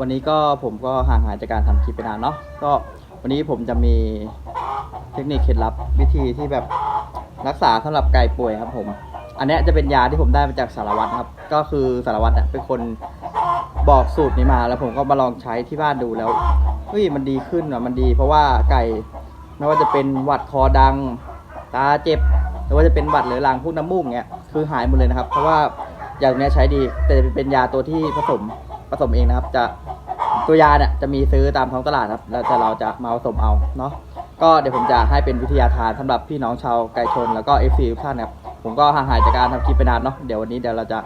วันนี้ก็ผมก็ห่างหายจากการทำคลิปไปนานเนาะก็วันนี้ผมจะมีเทคนิคเคล็ดลับวิธีที่แบบรักษาสำหรับไก่ป่วยครับผม อันเนี้ยจะเป็นยาที่ผมได้มาจากสารวัตรครับก็คือสารวัตรเนี่ยเป็นคนบอกสูตรนี้มา แล้วผมก็มาลองใช้ที่บ้านดูแล้วเฮ้ยมันดีขึ้นอะมันดี เพราะว่าไก่ไม่ว่าจะเป็นหวัดคอดัง ตาเจ็บหรือว่าจะเป็นหวัดหรือลางพวกน้ำมูกเนี้ยคือหายหมดเลยนะครับ เพราะว่ายาตัวเนี้ยใช้ดีแต่เป็นยาตัวที่ผสม ผสมเองนะครับ จะตัวยาเนี่ยจะมีซื้อตามท้องตลาดครับ แล้วแต่เราจะมาผสมเอาเนาะก็เดี๋ยวผมจะให้เป็นวิทยาทานสำหรับพี่น้องชาวไก่ชนแล้วก็เอฟซีทุกท่านนะครับผมก็ห่างหายจากการทำคลิปไปนานเนาะเดี๋ยววันนี้เดี๋ยวเราจะ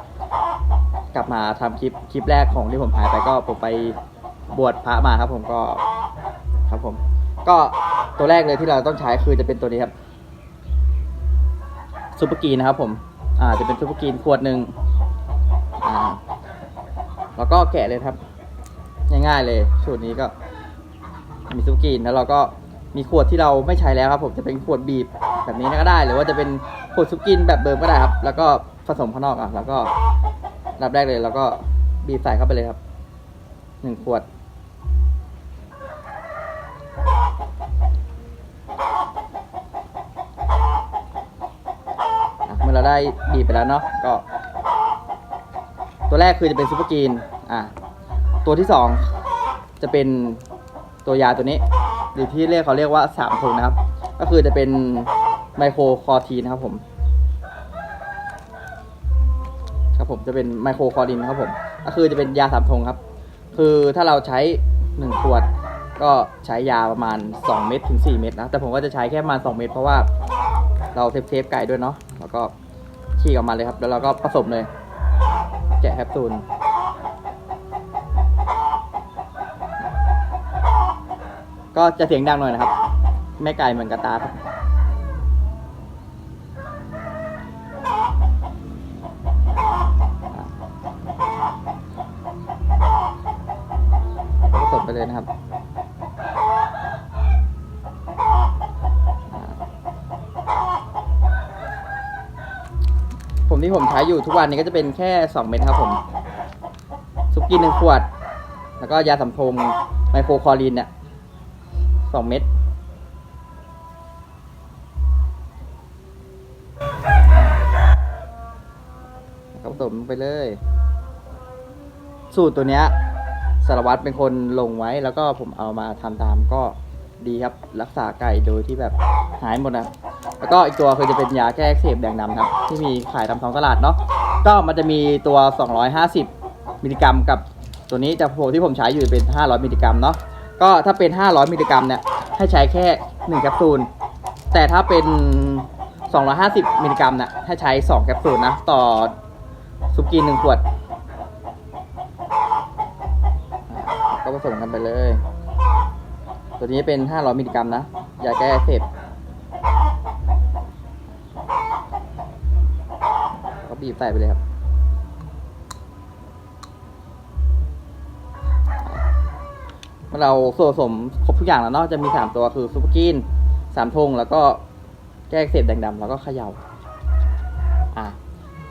กลับมาทำคลิปคลิปแรกของที่ผมหายไปก็ผมไปบวชพระมาครับ ผมก็ครับผม ก็ตัวแรกเลยที่เราต้องใช้คือจะเป็นตัวนี้ครับซูเปอร์กรีนนะครับผม อ่าจะเป็นซูเปอร์กรีนขวดหนึ่งอ่า แล้วก็แกะเลยครับ ง่ายๆเลยสูตรนี้ก็มีซูเปกีนแล้วเราก็มีขวดที่เราไม่ใช้แล้วครับผมจะเป็นขวดบีบแบบนี้ก็ได้ หรือว่าจะเป็นขวดซูเปกรีนแบบเดิมก็ได้ครับ แล้วก็ผสมข้างนอกอะ แล้วก็รับแรกเลย แล้วก็บีบใส่เข้าไปเลยครับหนึ่งขวด เมื่อเราได้บีบไปแล้วเนาะก็ ตัวแรกคือจะเป็นซูเปอร์กรีน อะตัวที่สองจะเป็นตัวยาตัวนี้หรือที่เรียกเขาเรียกว่าสามทงนะครับ ก็คือจะเป็นไมโครคอทีนะครับผม ครับผมจะเป็นไมโครคอรินครับผม ก็คือจะเป็นยาสามทงครับ คือถ้าเราใช้หนึ่งขวดก็ใช้ยาประมาณ 2 เม็ดถึง 4 เม็ดนะ แต่ผมก็จะใช้แค่ประมาณ 2 เม็ดเพราะว่าเราเซฟเซฟไก่ด้วยเนาะแล้วก็ฉีกออกมาเลยครับ แล้วเราก็ผสมเลย แกะแคปซูล ก็จะเสียงดังหน่อยนะครับแม่ไก่เหมือนกระตาครับสมไปเลยนะครับผมที่ผมใช้อยู่ทุกวันนี้ก็จะเป็นแค่ 2 เม็ดครับผม ซุปกินหนึ่งขวด แล้วก็ยาสำโพงไมโครคลอรีนเนี่ย สองเม็ดผสมไปเลย สูตรตัวเนี้ยสารวัตรเป็นคนลงไว้แล้วก็ผมเอามาทำตามก็ดีครับ รักษาไก่โดยที่แบบหายหมดนะแล้วก็อีกตัวคือจะเป็นยาแก้อักเสบแดงดำครับ ที่มีขายตามท้องตลาดเนาะก็มันจะมีตัว 250 มิลลิกรัมกับตัวนี้จะผที่ผมใช้อยู่เป็น 500 มิลลิกรัมเนาะ ก็ถ้าเป็น 500 มิลลิกรัมเนี่ย ให้ใช้แค่1แคปซูล แต่ถ้าเป็น 250 มิลลิกรัมเนี่ย ให้ใช้ 2 แคปซูลนะ ต่อซุปกินหนึ่งขวด ก็ผสมกันไปเลย ตัวนี้เป็น 500 มิลลิกรัมนะ ยาแก้เสบก็บีบใส่ไปเลยครับ เราส่วนผสมครบทุกอย่างแล้วเนาะจะมีสามตัวคือซุปเปอร์กินสามทงแล้วก็แก้เสบแดงดำแล้วก็เขย่าอะ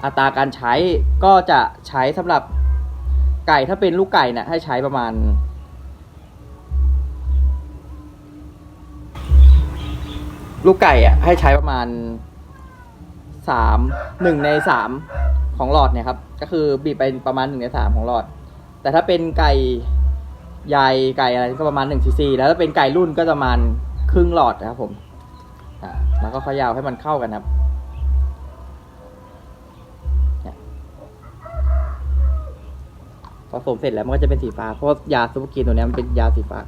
อัตราการใช้ก็จะใช้สำหรับไก่ถ้าเป็นลูกไก่เนี่ยให้ใช้ประมาณ ลูกไก่อะให้ใช้ประมาณสามหนึ่งในสามของหลอดเนี่ยครับ ก็คือบีบไปประมาณหนึ่งในสามของหลอด แต่ถ้าเป็นไก่ ใหญ่ไก่อะไรก็ประมาณหนึ่งซีซีแล้วถ้าเป็นไก่รุ่นก็ประมาณครึ่งหลอดนะครับผมอ่าแล้วก็ขยาวให้มันเข้ากันครับพอผสมเสร็จแล้วมันก็จะเป็นสีฟ้า เพราะยาซูเปอร์กรีนตัวนี้มันเป็นยาสีฟ้า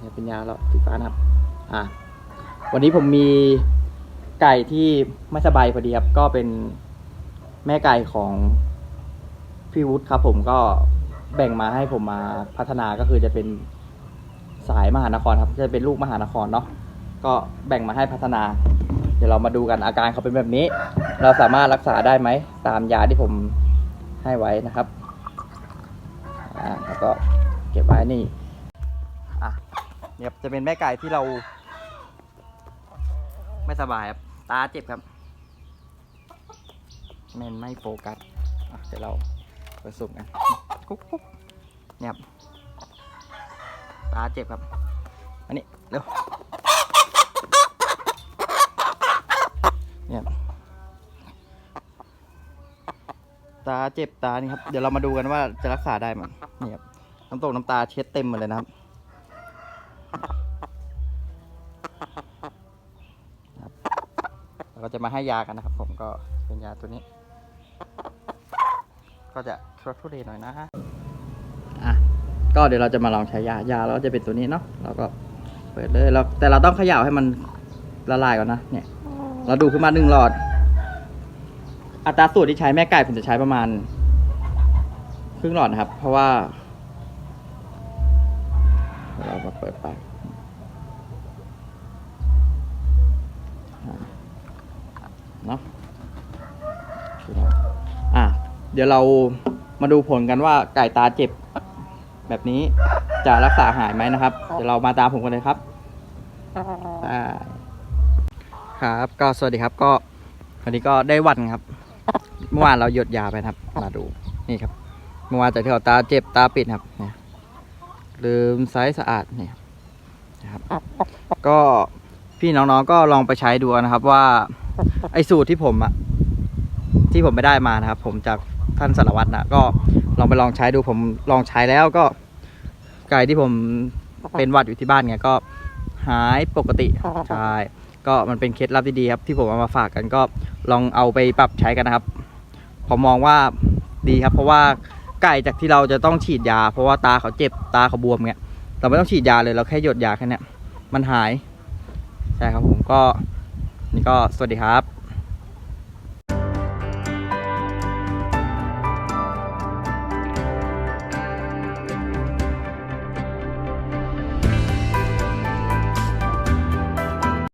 เนี่ยเป็นยาแล้วสีฟ้านะครับ อะ วันนี้ผมมีไก่ที่ไม่สบายพอดีครับ ก็เป็น แม่ไก่ของพี่วุฒิครับ ผมก็แบ่งมาให้ผมมาพัฒนาก็คือจะเป็นสายมหานครครับ จะเป็นลูกมหานครเนาะก็แบ่งมาให้พัฒนา เดี๋ยวเรามาดูกันอาการเขาเป็นแบบนี้ เราสามารถรักษาได้ไหม ตามยาที่ผมให้ไว้นะครับอ่าแล้วก็เก็บไว้นี่อะเนี่ยจะเป็นแม่ไก่ที่เรา ไม่สบายครับ ตาเจ็บครับ แม่นไม่โฟกัสเดี๋ยวเราไปสุ่มกันกุ๊กกุ๊กเนี่ยครับตาเจ็บครับ อันนี้เร็วเนี่ยครับตาเจ็บตานี่ครับ เดี๋ยวเรามาดูกันว่าจะรักษาได้มั้ยนี่ครับน้ำตกน้ำตาเช็ดเต็มหมดเลยนะครับเราจะมาให้ยากันนะครับ ผมก็เป็นยาตัวนี้ ก็จะทุรทุเรหน่อยนะอะก็เดี๋ยวเราจะมาลองใช้ยายาแล้วจะเป็นตัวนี้เนาะเราก็เปิดเลยเราแต่เราต้องเขย่าให้มันละลายก่อนนะเนี่ย เราดูขึ้นมาหนึ่งหลอด อัตราสูตรที่ใช้แม่ไก่ผมจะใช้ประมาณ ครึ่งหลอดนะครับ เพราะว่าเดี๋ยวเรามาเปิดปากอะเนาะโอเคครับอะ เดี๋ยวเรามาดูผลกันว่าไก่ตาเจ็บ แบบนี้จะรักษาหายไหมนะครับ เดี๋ยวเรามาตามผมกันเลยครับอ่าครับ ก็สวัสดีครับก็วันนี้ก็ได้วันครับ เมื่อวานเราหยดยาไปนะครับ มาดูนี่ครับ เมื่อวานจากที่เราตาเจ็บตาปิดครับเนี่ยลืมไซส์สะอาดเนี่ยนะครับ ก็พี่น้องๆก็ลองไปใช้ดูนะครับว่า ไอ้สูตรที่ผมอะที่ผมไม่ได้มานะครับ ผมจาก ท่านสารวัตรนะก็ลองไปลองใช้ดูผมลองใช้แล้วก็ไก่ที่ผมเป็นหวัดอยู่ที่บ้านเนี่ยก็หายปกติใช่ก็มันเป็นเคล็ดลับที่ดีครับ ที่ผมเอามาฝากกันก็ลองเอาไปปรับใช้กันนะครับ ผมมองว่าดีครับ เพราะว่าไก่จากที่เราจะต้องฉีดยา เพราะว่าตาเขาเจ็บตาเขาบวมเงี้ยเราไม่ต้องฉีดยาเลยเราแค่หยดยาแค่เนี้ยมันหายใช่ครับผมก็นี่ก็สวัสดีครับ